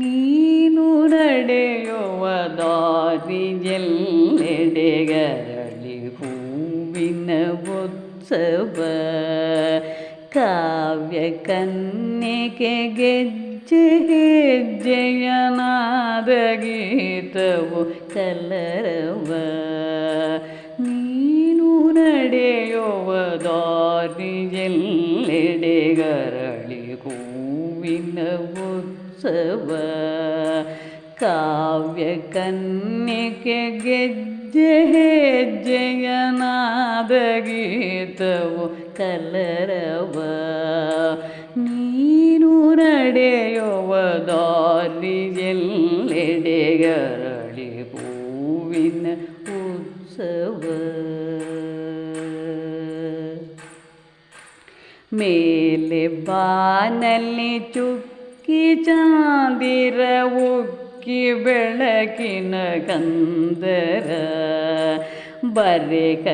ನೀನುರಡೆಯುವ ದಾರಿಯೆಲ್ಲೆಡೆಗರಳಿ ಹೂವಿನ ಉತ್ಸವ ಕಾವ್ಯ ಕನ್ನಿಕೆ ಗೆಜ್ಜೆ ಹೆಜ್ಜೆಯನಾದ ಗೀತವು ಕಲರವ ನೀನು ನಡೆಯುವ ದಾರಿಯೆಲ್ಲ ഉത്സവ കാവ്യകന്യക ഗജയനാദഗീതവും കലരവ നീനുരടയോവതാലിയല്ലിടകളി പൂവിന് ഉത്സവ േലെ ബാനല്ലി ಈ ಚಾಂದಿರ ಉಕ್ಕಿ ಬೆಳಕಿನ ಗಂಧರ ಬರೆಕದಕ್ಕರ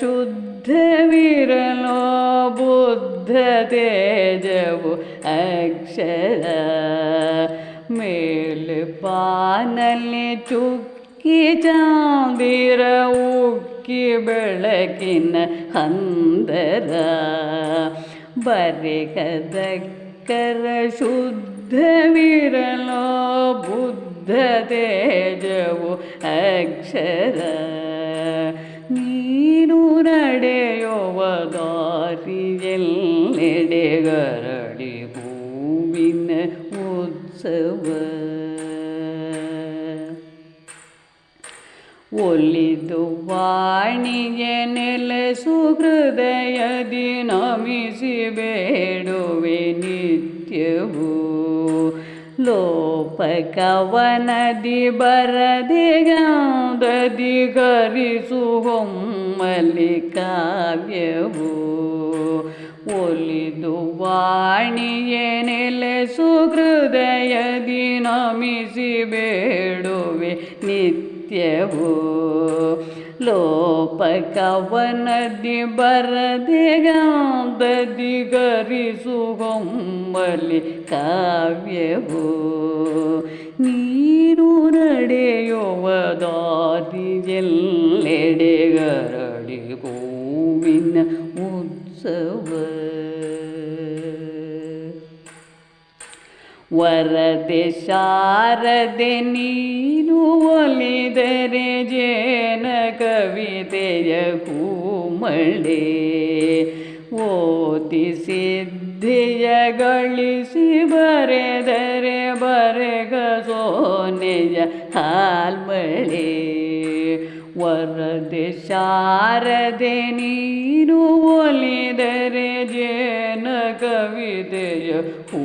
ಶುದ್ಧವಿರಲೋ ಬುದ್ಧ ತೇಜವು ಅಕ್ಷರ ಮೇಲು ಪಾನಲ್ಲಿ ಚುಕ್ಕಿ ಚಾಂದಿರ ಉಕ್ಕಿ ಬೆಳಕಿನ ಹಂದರ ಬರೆಕದಕ್ಕ ശങ്കരശുദ്ധവിരളോ ബുദ്ധതേജവു അക്ഷര ನೀನು ನಡೆಯುವ ದಾರಿಯಲ್ಲೆಡೆಗರಳಿ ಹೂವಿನ ಉತ್ಸವ ಒಲಿದು ವಾಣಿಯ ನೆಲೆಸು ಹೃದಯದಿ ನಮಿಸಿ ಬೇಡುವೆ ನೀ ದೇವು ಲೋಪಕವನದಿ ಬರದಿಗಂದದಿ ಹೊಮ್ಮಲಿ ಕಾವ್ಯವು ಒಲಿದು ವಾಣಿಯೇನೆಲೆ ನೆಲೆಸು ನಮಿಸಿ ಬೇಡುವೆ ನಿತ್ಯವೂ ലോപകവനതി ഭരതിഗാന്തരിസുഖംബലി കാവ്യവോ നീരുരടെയോ വദാതിയെല്ലെടെ കരടികോ ವರದೆ ಶಾರದೆ ನೀನು ಒಲಿದರೆ ಜೇನ ಕವಿತೆಯ ಕೂಮಳೆ ಓದಿ ಸಿದ್ಧಿಯ ಗಳಿಸಿ ಬರೆದರೆ ಬರೆಗ ಸೋನೆಯ ಹಾಲ್ಮಳೆ ವರದೆ ಶಾರದೆ ನೀನು ಒಲಿದರೆ ಜೇನ ಕವಿತೆಯ ಹೂ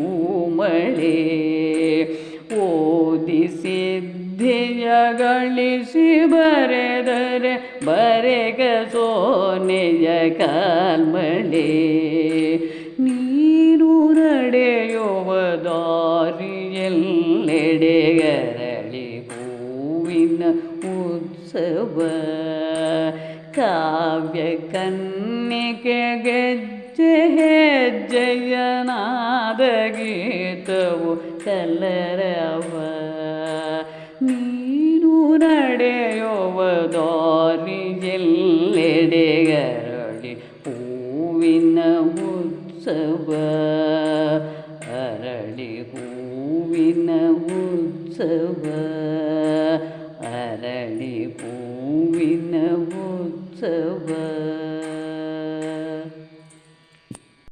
ಓದಿ ಸಿದ್ಧಿಯ ಗಳಿಸಿ ಬರೆದರೆ ಬರೆಗ ಸೋನೆಯ ಕಾಲ್ಮಳೆ ನೀರು ನಡೆಯುವ ದಾರಿಯಲ್ಲೆಡೆಗರಳಿ ಹೂವಿನ ಉತ್ಸವ കാവ്യകന്യക ജയനാദഗീതവു ಕಲ್ಲರವ ನೀನು ನಡೆಯುವ ದಾರಿಯೆಲ್ಲೆಡೆಗರಳಿ ಹೂವಿನ ಉತ್ಸವ ಅರಳಿ ಹೂವಿನ ಉತ್ಸವ ಅರಳಿ ಹೂ